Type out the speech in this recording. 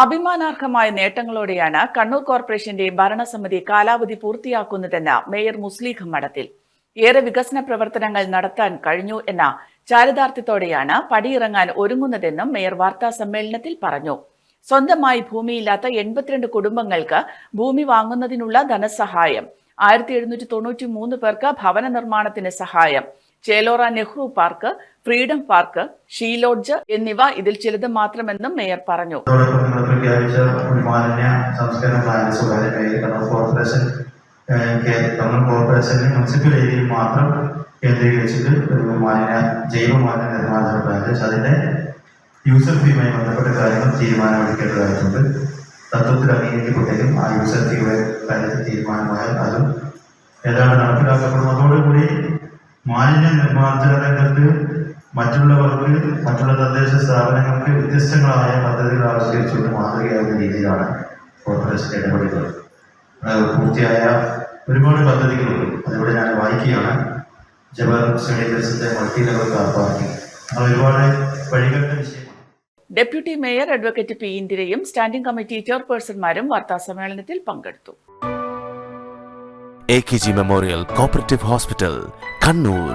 അഭിമാനാർഹമായ നേട്ടങ്ങളോടെയാണ് കണ്ണൂർ കോർപ്പറേഷന്റെ ഭരണസമിതി കാലാവധി പൂർത്തിയാക്കുന്നതെന്ന് മേയർ മുസ്ലിഖ് മഠത്തിൽ. ഏറെ വികസന പ്രവർത്തനങ്ങൾ നടത്താൻ കഴിഞ്ഞു എന്ന ചാരിതാർത്ഥ്യത്തോടെയാണ് പടിയിറങ്ങാൻ ഒരുങ്ങുന്നതെന്നും മേയർ വാർത്താ സമ്മേളനത്തിൽ പറഞ്ഞു. സ്വന്തമായി ഭൂമിയില്ലാത്ത എൺപത്തിരണ്ട് കുടുംബങ്ങൾക്ക് ഭൂമി വാങ്ങുന്നതിനുള്ള ധനസഹായം ആയിരത്തി എഴുന്നൂറ്റി തൊണ്ണൂറ്റി മൂന്ന് പേർക്ക് ഭവന നിർമ്മാണത്തിന് സഹായം Chelora Nehru Park Freedom Park She Lodge എന്നിവ ഇതിൽ ചിലത് മാത്രമെന്നും മേയർ പറഞ്ഞു. പ്രഖ്യാപിച്ച ഒരു മാലിന്യ സംസ്കരണ പ്ലാന്റ് സ്വകാര്യ കയ്യിൽ കണ്ണൂർ കോർപ്പറേഷൻ കണ്ണൂർ കോർപ്പറേഷന്റെ മുനിസിപ്പൽ ഏരിയയിൽ മാത്രം കേന്ദ്രീകരിച്ചിട്ട് ഒരു മാലിന്യ ജൈവ മാലിന്യ നിർമ്മാർജന പ്ലാന്റ് അതിന്റെ യൂസർ ഫീയുമായി ബന്ധപ്പെട്ട കാര്യങ്ങൾ തീരുമാനമെടുക്കേണ്ടതായിട്ടുണ്ട്. തത്വത്തിൽ അംഗീകരിക്കപ്പെട്ടെങ്കിലും ആ യൂസർ ഫീയുടെ കാര്യത്തിൽ തീരുമാനമായാൽ അതും ഏതാണ്ട് നടപ്പിലാക്കപ്പെടും. അതോടുകൂടി മാലിന്യ നിർമ്മാർജന രംഗത്ത് മറ്റുള്ളവർക്ക് മറ്റുള്ള തദ്ദേശ സ്ഥാപനങ്ങൾക്ക് വ്യത്യസ്തങ്ങളായ പദ്ധതികൾ മാതൃകയാവുന്ന രീതിയിലാണ് കോർപ്പറേഷൻ ഇടപെടലുകൾ അത് പൂർത്തിയായ ഒരുപാട് പദ്ധതികളുണ്ട്. അതിവിടെ ഞാൻ വായിക്കുകയാണ്. ജവഹർ സെനിറ്റേഴ്സിന്റെ മൾട്ടി ലെവൽ കാർ പാർക്കിംഗ് അത് ഒരുപാട് വഴികളുടെ വിഷയമാണ്. ഡെപ്യൂട്ടി മേയർ അഡ്വക്കേറ്റ് പി ഇന്ദിരയും സ്റ്റാൻഡിംഗ് കമ്മിറ്റി ചെയർപേഴ്സൺമാരും വാർത്താസമ്മേളനത്തിൽ പങ്കെടുത്തു. A K G memorial cooperative hospital Kannur